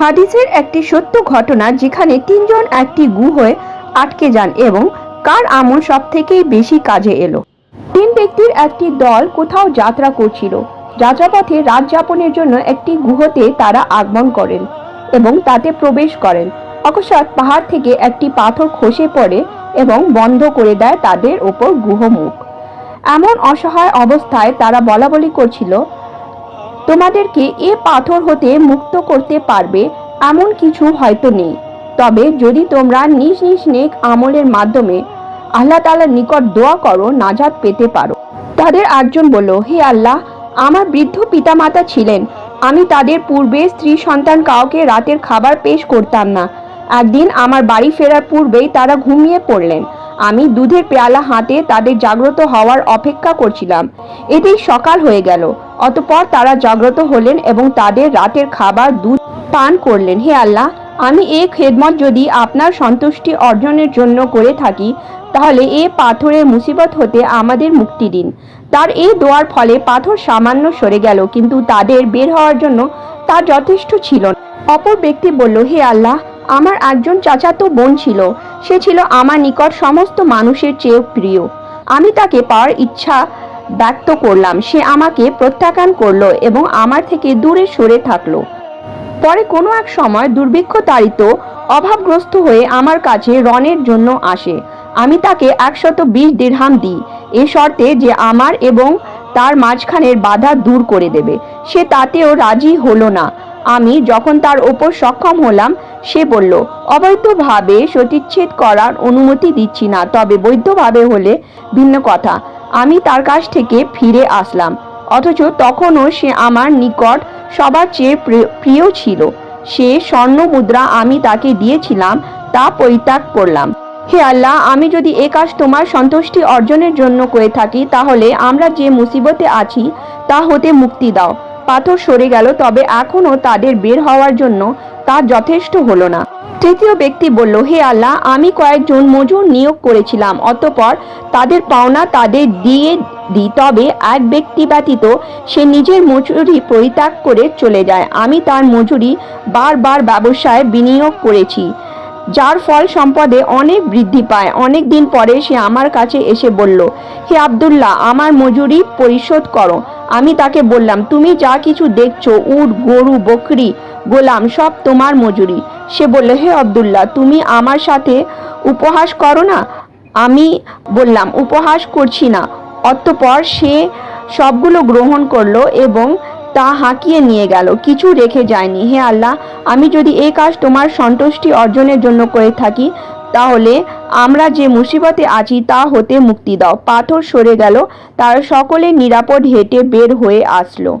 হাদিসের একটি সত্য ঘটনা যেখানে তিনজন একটি গুহয় আটকে যান এবং কার আমল সব থেকেই বেশি কাজে এলো। তিন ব্যক্তির একটি দল কোথাও যাত্রা করছিল। যাত্রাপথে রাত যাপনের জন্য একটি গুহতে তারা আগমন করেন এবং তাতে প্রবেশ করেন। অকস্মাৎ পাহাড় থেকে একটি পাথর খসে পড়ে এবং বন্ধ করে দেয় তাদের ওপর গুহমুখ। এমন অসহায় অবস্থায় তারা বলাবলি করছিল তোমাদেরকে এ পাথর হতে মুক্ত করতে পারবে, এমন কিছু হয়তো নেই। তবে যদি তোমরা নিজ নিজ নেক আমলের মাধ্যমে আল্লাহ তাআলার নিকট দোয়া করো, নাজাত পেতে পারো। তাদের একজন বলল, হে আল্লাহ, আমার বৃদ্ধ পিতামাতা ছিলেন। আমি তাদের পূর্বে স্ত্রী সন্তান কাউকে রাতের খাবার পেশ করতাম না। একদিন আমার বাড়ি ফেরার পূর্বেই তারা ঘুমিয়ে পড়লেন। আমি দুধের পেয়ালা হাতে তাদের জাগ্রত হওয়ার অপেক্ষা করছিলাম। এতেই সকাল হয়ে গেল। অতপর তারা জাগ্রত হলেন এবং তাদের রাতের খাবার, দুধ, পান করলেন। হে আল্লাহ, আমি এই খেদমত যদি আপনার সন্তুষ্টি অর্জনের জন্য করে থাকি, তাহলে এ পাথরের মুসিবত হতে আমাদের মুক্তি দিন। তার এই দোয়ার ফলে পাথর সামান্য সরে গেল, কিন্তু তাদের বের হওয়ার জন্য তা যথেষ্ট ছিল না। অপর ব্যক্তি বলল, হে আল্লাহ, আমার একজন চাচাতো বোন ছিল। সে ছিল আমার নিকট সমস্ত মানুষের চেয়ে প্রিয়। আমি তাকে পাওয়ার ইচ্ছা ব্যক্ত করলাম। সে আমাকে প্রত্যাখ্যান করল এবং আমার থেকে দূরে সরে থাকল। পরে কোনো এক সময় দুর্ভিক্ষ তাড়িত, অভাবগ্রস্ত হয়ে আমার কাছে রনের জন্য আসে। আমি তাকে একশত বিশ দিরহাম দিই। এ শর্তে যে আমার এবং তার মাঝখানের বাধা দূর করে দেবে। সে তাতেও রাজি হলো না। আমি যখন তার ওপর সক্ষম হলাম, সে বলল, অবৈধভাবে সতীচ্ছেদ করার অনুমতি দিচ্ছি না, তবে বৈধভাবে হলে ভিন্ন কথা। আমি তার কাছ থেকে ফিরে আসলাম। অথচ তখনও সে আমার নিকট সবার চেয়ে প্রিয়- ছিল। সে স্বর্ণ মুদ্রা আমি তাকে দিয়েছিলাম, তা পরিত্যাগ করলাম। হে আল্লাহ, আমি যদি এ কাজ তোমার সন্তুষ্টি অর্জনের জন্য করে থাকি, তাহলে আমরা যে মুসিবতে আছি, তা হতে মুক্তি দাও। পাথর সরে গেল, তবে এখনও তাদের বের হওয়ার জন্য তা যথেষ্ট হলো না। তৃতীয় ব্যক্তি বলল, হে আল্লাহ, আমি কয়েকজন মজুর নিয়োগ করেছিলাম। অতপর তাদের পাওনা তাদের দিয়ে দিই তবে এক ব্যক্তি ব্যতীত সে নিজের মজুরি পরিত্যাগ করে চলে যায়। আমি তার মজুরি বারবার ব্যবসায় বিনিয়োগ করেছি। যার ফল সম্পদে অনেক বৃদ্ধি পায়। অনেক দিন পরে সে আমার কাছে এসে বলল, হে আব্দুল্লাহ, আমার মজুরি পরিশোধ করো। আমি তাকে বললাম, তুমি যা কিছু দেখছ, উট, গরু, বকরি, গোলাম, সব তোমার মজুরি। সে বলল, হে আবদুল্লাহ, তুমি আমার সাথে উপহাস করো না? আমি বললাম, উপহাস করছি না। অতঃপর সে সবগুলো গ্রহণ করল এবং তা হাঁকিয়ে নিয়ে গেল। কিছু রেখে যায়নি। হে আল্লাহ, আমি যদি এই কাজ তোমার সন্তুষ্টি অর্জনের জন্য করে থাকি, তাহলে আমরা যে মুসিবতে আছি তা হতে মুক্তি দাও। পাথর সরে গেল, তার সকলে নিরাপদ হেঁটে বের হয়ে আসলো।